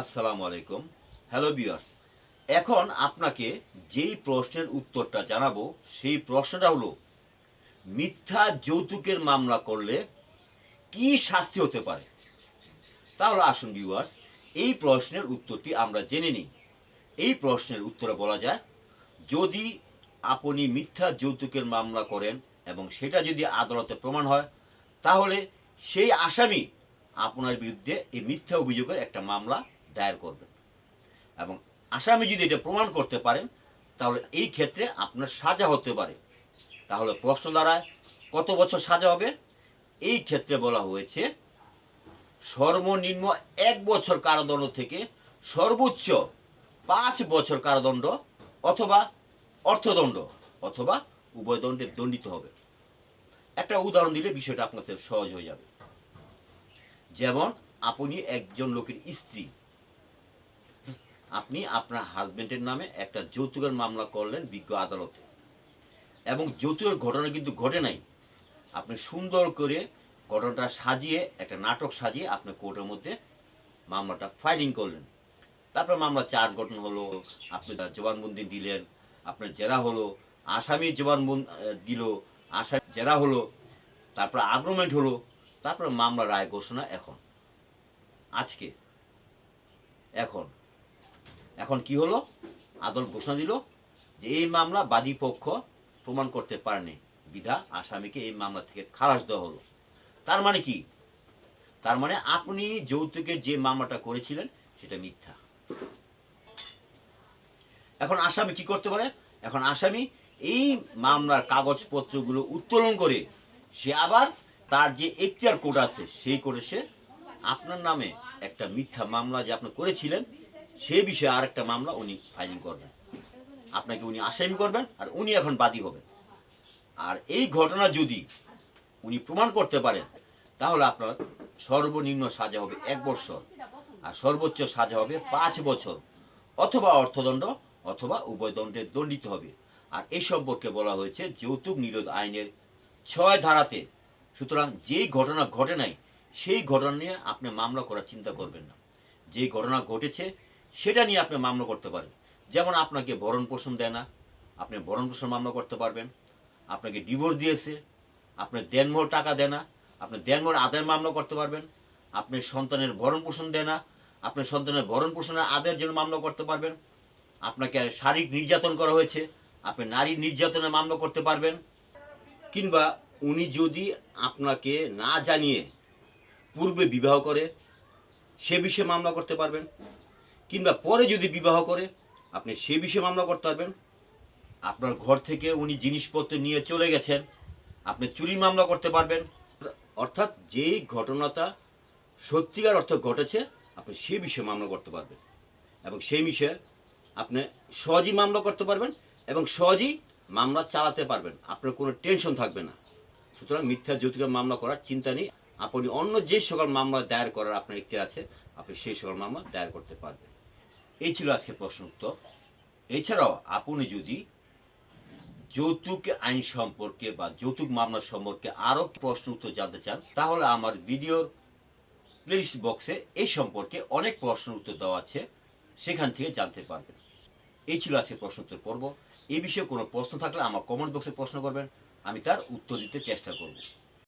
আসসালামু আলাইকুম। হ্যালো বিয়ার্স এখন আপনাকে যেই প্রশ্নের উত্তরটা জানাব, সেই প্রশ্নটা হলো, মিথ্যা যৌতুকের মামলা করলে কি শাস্তি হতে পারে? তাহলে আসুন বিওয়ার্স এই প্রশ্নের উত্তরটি আমরা জেনে নিই। এই প্রশ্নের উত্তরে বলা যায়, যদি আপনি মিথ্যা যৌতুকের মামলা করেন এবং সেটা যদি আদালতে প্রমাণ হয়, তাহলে সেই আসামি আপনার বিরুদ্ধে এই মিথ্যা অভিযোগের একটা মামলা দায়ের করবেন। এবং আসামি যদি এটা প্রমাণ করতে পারেন, তাহলে এই ক্ষেত্রে আপনার সাজা হতে পারে। তাহলে প্রশ্ন দাঁড়ায়, কত বছর সাজা হবে? এই ক্ষেত্রে বলা হয়েছে, সর্বনিম্ন এক বছর কারাদণ্ড থেকে সর্বোচ্চ পাঁচ বছর কারাদণ্ড অথবা অর্থদণ্ড অথবা উভয় দণ্ডে দণ্ডিত হবে। একটা উদাহরণ দিলে বিষয়টা আপনার সহজ হয়ে যাবে। যেমন, আপনি একজন লোকের স্ত্রী আপনি আপনার হাজবেন্ডের নামে একটা যৌতুকের মামলা করলেন বিজ্ঞ আদালতে। এবং যৌতুকের ঘটনা কিন্তু ঘটে নাই। আপনি সুন্দর করে ঘটনাটা সাজিয়ে, একটা নাটক সাজিয়ে আপনি কোর্টের মধ্যে মামলাটা ফাইলিং করলেন। তারপর মামলা চার গঠন হলো, আপনি তার জবানবন্দি দিলেন, আপনার জেরা হলো, আসামি জবানবন্দি দিল, আসামি জেরা হলো, তারপর আগ্রমেন্ট হলো, তারপর মামলা রায় ঘোষণা এখন। আজকে, এখন। এখন কি হলো? আদালত ঘোষণা দিল যে এই মামলা বাদী পক্ষ প্রমাণ করতে পারেনি। বিধা আসামিকে এই মামলা থেকে খালাস দেওয়া হলো। তার মানে কি? তার মানে আপনি যৌতুকের যে মামলাটা করেছিলেন সেটা মিথ্যা। এখন আসামি কি করতে পারে? এখন আসামি এই মামলার কাগজপত্রগুলো উত্তোলন করে সে আবার তার যে এখতিয়ার কোড আছে সেই কোডে সে আপনার নামে একটা মিথ্যা মামলা যে আপনি করেছিলেন সে বিষয়ে আর একটা মামলা উনি ফাইলিং করবেন। আপনাকে উনি আসামি করবেন আর উনি এখন বাদী হবেন। আর এই ঘটনা যদি উনি প্রমাণ করতে পারেন, তাহলে আপনার সর্বনিম্ন সাজা হবে এক বছর আর সর্বোচ্চ সাজা হবে পাঁচ বছর। অথবা অর্থদণ্ড অথবা উভয় দণ্ডে দণ্ডিত হবে। আর এই সম্পর্কে বলা হয়েছে যৌতুক নিরোধ আইনের ছয় ধারাতে। সুতরাং যেই ঘটনা ঘটে নাই, সেই ঘটনা নিয়ে আপনি মামলা করার চিন্তা করবেন না। যে ঘটনা ঘটেছে সেটা নিয়ে আপনি মামলা করতে পারেন। যেমন আপনাকে ভরণ পোষণ দেয় না, আপনি ভরণ পোষণ মামলা করতে পারবেন। আপনাকে ডিভোর্স দিয়েছে আপনার দেনমোহর টাকা দেয় না, আপনি দেনমোহর আদায়ের মামলা করতে পারবেন। আপনি সন্তানের ভরণ পোষণ দেয় না, আপনি সন্তানের ভরণ পোষণের আদায়ের জন্য মামলা করতে পারবেন। আপনাকে শারীরিক নির্যাতন করা হয়েছে, আপনি নারী নির্যাতনের মামলা করতে পারবেন। কিংবা উনি যদি আপনাকে না জানিয়ে পূর্বে বিবাহ করে, সে বিষয়ে মামলা করতে পারবেন। কিংবা পরে যদি বিবাহ করে, আপনি সে বিষয়ে মামলা করতে পারবেন। আপনার ঘর থেকে উনি জিনিসপত্র নিয়ে চলে গেছেন, আপনি চুরির মামলা করতে পারবেন। অর্থাৎ যেই ঘটনাটা সত্যিকার অর্থ ঘটেছে, আপনি সে বিষয়ে মামলা করতে পারবেন। এবং সেই বিষয়ে আপনি সহজেই মামলা করতে পারবেন এবং সহজেই মামলা চালাতে পারবেন। আপনার কোনো টেনশন থাকবে না। সুতরাং মিথ্যা যৌতুকের মামলা করার চিন্তা নেই। আপনি অন্য যে সকল মামলা দায়ের করার আপনার ইচ্ছে আছে, আপনি সেই সকল মামলা দায়ের করতে পারবেন। এই ছিল আজকে প্রশ্ন উত্তর। এছাড়াও আপনি যদি যৌতুক আইন সম্পর্কে বা যৌতুক মামলা সম্পর্কে আরও প্রশ্ন উত্তর জানতে চান, তাহলে আমার ভিডিওর প্লেলিস্ট বক্সে এই সম্পর্কে অনেক প্রশ্ন উত্তর দেওয়া আছে, সেখান থেকে জানতে পারবেন। এই ছিল আজকে প্রশ্ন উত্তর পর্ব। এই বিষয়ে কোনো প্রশ্ন থাকলে আমার কমেন্ট বক্সে প্রশ্ন করবেন, আমি তার উত্তর দিতে চেষ্টা করব।